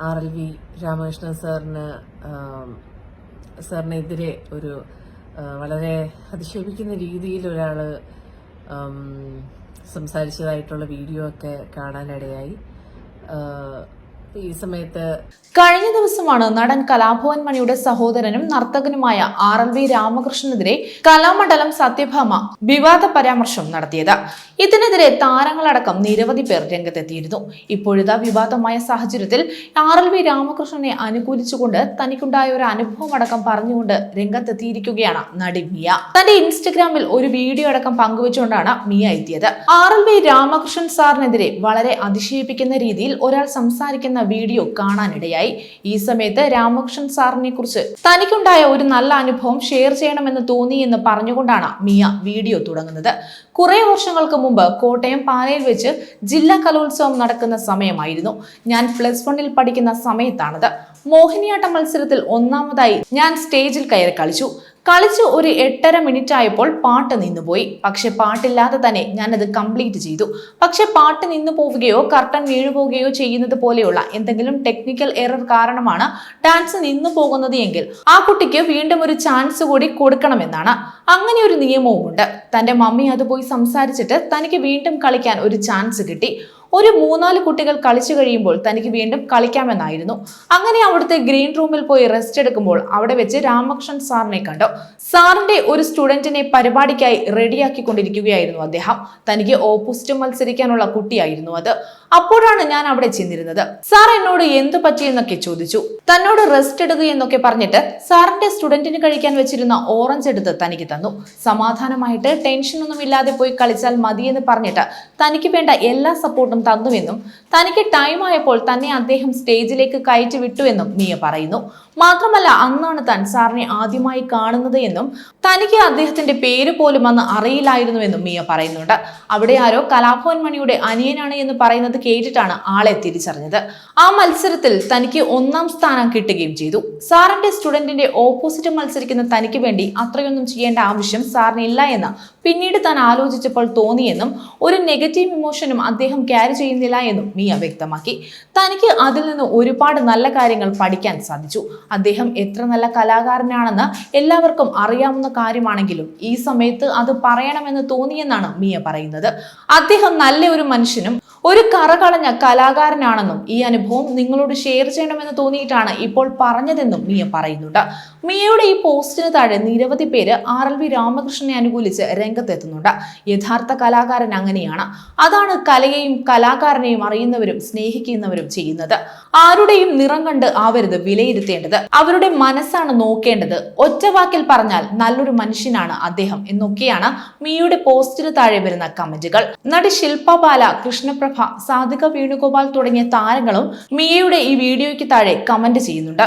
R L V Ramakrishnan സാറിന് സാറിനെതിരെ ഒരു വളരെ അതിക്ഷേപിക്കുന്ന രീതിയിൽ ഒരാൾ സംസാരിച്ചതായിട്ടുള്ള വീഡിയോ ഒക്കെ കാണാനിടയായി. ഈ സമയത്ത് കഴിഞ്ഞ ദിവസമാണ് നടൻ കലാഭവൻ മണിയുടെ സഹോദരനും നർത്തകനുമായ ആർ എൽ വി രാമകൃഷ്ണനെതിരെ കലാമണ്ഡലം സത്യഭാമ വിവാദ പരാമർശം നടത്തിയത്. ഇതിനെതിരെ താരങ്ങളടക്കം നിരവധി പേർ രംഗത്തെത്തിയിരുന്നു. ഇപ്പോഴിതാ വിവാദമായ സാഹചര്യത്തിൽ ആർ എൽ വി രാമകൃഷ്ണനെ അനുകൂലിച്ചുകൊണ്ട് തനിക്കുണ്ടായ ഒരു അനുഭവം അടക്കം പറഞ്ഞുകൊണ്ട് രംഗത്തെത്തിയിരിക്കുകയാണ് നടി മിയ. തന്റെ ഇൻസ്റ്റഗ്രാമിൽ ഒരു വീഡിയോ അടക്കം പങ്കുവച്ചുകൊണ്ടാണ് മിയ എത്തിയത്. ആർ എൽ വി രാമകൃഷ്ണൻ സാറിനെതിരെ വളരെ അതിശയിപ്പിക്കുന്ന രീതിയിൽ ഒരാൾ സംസാരിക്കുന്ന വീഡിയോ കാണാനിടയായി. ഈ സമയത്ത് രാമകൃഷ്ണൻ സാറിനെ കുറിച്ച് തനിക്കുണ്ടായ ഒരു നല്ല അനുഭവം ഷെയർ ചെയ്യണമെന്ന് തോന്നി എന്ന് പറഞ്ഞുകൊണ്ടാണ് മിയ വീഡിയോ തുടങ്ങുന്നത്. കുറെ വർഷങ്ങൾക്ക് മുമ്പ് കോട്ടയം പാലയിൽ വെച്ച് ജില്ലാ കലോത്സവം നടക്കുന്ന സമയമായിരുന്നു. ഞാൻ പ്ലസ് വണ്ണിൽ പഠിക്കുന്ന സമയത്താണത്. മോഹിനിയാട്ട മത്സരത്തിൽ ഒന്നാമതായി ഞാൻ സ്റ്റേജിൽ കയറി കളിച്ചു. കളിച്ച് ഒരു എട്ടര മിനിറ്റ് ആയപ്പോൾ പാട്ട് നിന്നുപോയി. പക്ഷെ പാട്ടില്ലാതെ തന്നെ ഞാനത് കംപ്ലീറ്റ് ചെയ്തു. പക്ഷെ പാട്ട് നിന്നു പോവുകയോ കർട്ടൻ വീഴുപോവുകയോ ചെയ്യുന്നത് പോലെയുള്ള എന്തെങ്കിലും ടെക്നിക്കൽ എറർ കാരണമാണ് ഡാൻസ് നിന്നു പോകുന്നത് എങ്കിൽ ആ കുട്ടിക്ക് വീണ്ടും ഒരു ചാൻസ് കൂടി കൊടുക്കണമെന്നാണ്. അങ്ങനെ ഒരു നിയമവുമുണ്ട്. തന്റെ മമ്മി അത് പോയി സംസാരിച്ചിട്ട് തനിക്ക് വീണ്ടും കളിക്കാൻ ഒരു ചാൻസ് കിട്ടി. ഒരു മൂന്നാൽ കുട്ടികൾ കളിച്ചു കഴിയുമ്പോൾ തനിക്ക് വീണ്ടും കളിക്കാമെന്നായിരുന്നു. അങ്ങനെ അവിടുത്തെ ഗ്രീൻ റൂമിൽ പോയി റെസ്റ്റ് എടുക്കുമ്പോൾ അവിടെ വെച്ച് രാമകൃഷ്ണൻ സാറിനെ കണ്ടു. സാറിന്റെ ഒരു സ്റ്റുഡന്റിനെ പരിപാടിക്കായി റെഡിയാക്കി കൊണ്ടിരിക്കുകയായിരുന്നു അദ്ദേഹം. തനിക്ക് ഓപ്പോസിറ്റ് മത്സരിക്കാനുള്ള കുട്ടിയായിരുന്നു അത്. അപ്പോഴാണ് ഞാൻ അവിടെ ചെന്നിരുന്നത്. സാർ എന്നോട് എന്തു പറ്റിയെന്നൊക്കെ ചോദിച്ചു. തന്നോട് റെസ്റ്റ് എടുക്കുകയെന്നൊക്കെ പറഞ്ഞിട്ട് സാറിന്റെ സ്റ്റുഡന്റിന് കഴിക്കാൻ വെച്ചിരുന്ന ഓറഞ്ച് എടുത്ത് തനിക്ക് തന്നു. സമാധാനമായിട്ട് ടെൻഷൻ ഒന്നും ഇല്ലാതെ പോയി കളിച്ചാൽ മതിയെന്ന് പറഞ്ഞിട്ട് തനിക്ക് വേണ്ട എല്ലാ സപ്പോർട്ടും തന്നുവെന്നും തനിക്ക് ടൈം ആയപ്പോൾ തന്നെ അദ്ദേഹം സ്റ്റേജിലേക്ക് കയറ്റി വിട്ടുവെന്നും മിയ പറയുന്നു. മാത്രമല്ല അന്നാണ് താൻ സാറിനെ ആദ്യമായി കാണുന്നത് എന്നും തനിക്ക് അദ്ദേഹത്തിന്റെ പേര് പോലും അന്ന് അറിയില്ലായിരുന്നുവെന്നും മിയ പറയുന്നുണ്ട്. അവിടെ ആരോ കലാഭവൻ മണിയുടെ അനിയനാണ് എന്ന് പറയുന്നത് കേട്ടിട്ടാണ് ആളെ തിരിച്ചറിഞ്ഞത്. ആ മത്സരത്തിൽ തനിക്ക് ഒന്നാം സ്ഥാനം കിട്ടുകയും ചെയ്തു. സാറിന്റെ സ്റ്റുഡന്റിന്റെ ഓപ്പോസിറ്റ് മത്സരിക്കുന്ന തനിക്ക് വേണ്ടി അത്രയൊന്നും ചെയ്യേണ്ട ആവശ്യം സാറിന് ഇല്ല എന്ന് പിന്നീട് താൻ ആലോചിച്ചപ്പോൾ തോന്നിയെന്നും ഒരു നെഗറ്റീവ് ഇമോഷനും അദ്ദേഹം ക്യാരി ചെയ്യുന്നില്ല എന്നും മിയ വ്യക്തമാക്കി. തനിക്ക് അതിൽ നിന്ന് ഒരുപാട് നല്ല കാര്യങ്ങൾ പഠിക്കാൻ സാധിച്ചു. അദ്ദേഹം എത്ര നല്ല കലാകാരനാണെന്ന് എല്ലാവർക്കും അറിയാവുന്ന കാര്യമാണെങ്കിലും ഈ സമയത്ത് അത് പറയണമെന്ന് തോന്നിയെന്നാണ് മിയ പറയുന്നത്. അദ്ദേഹം നല്ല ഒരു മനുഷ്യനും ഒരു കറകളഞ്ഞ കലാകാരനാണെന്നും ഈ അനുഭവം നിങ്ങളോട് ഷെയർ ചെയ്യണമെന്ന് തോന്നിയിട്ടാണ് ഇപ്പോൾ പറഞ്ഞതെന്നും മിയ പറയുന്നുണ്ട്. മിയയുടെ ഈ പോസ്റ്റിന് താഴെ നിരവധി പേര് ആർ എൽ വി രാമകൃഷ്ണനെ അനുകൂലിച്ച് രംഗത്തെത്തുന്നുണ്ട്. യഥാർത്ഥ കലാകാരൻ അങ്ങനെയാണ്. അതാണ് കലയെയും കലാകാരനെയും അറിയുന്നവരും സ്നേഹിക്കുന്നവരും ചെയ്യുന്നത്. ആരുടെയും നിറം കണ്ട് ആവരുത് വിലയിരുത്തേണ്ടത്. അവരുടെ മനസ്സാണ് നോക്കേണ്ടത്. ഒറ്റവാക്കിൽ പറഞ്ഞാൽ നല്ലൊരു മനുഷ്യനാണ് അദ്ദേഹം എന്നൊക്കെയാണ് മിയയുടെ പോസ്റ്റിന് താഴെ വരുന്ന കമന്റുകൾ. നടി ശില്പ ബാല കൃഷ്ണപ്രഭ സാധിക വേണുഗോപാൽ തുടങ്ങിയ താരങ്ങളും മിയയുടെ ഈ വീഡിയോയ്ക്ക് താഴെ കമന്റ് ചെയ്യുന്നുണ്ട്.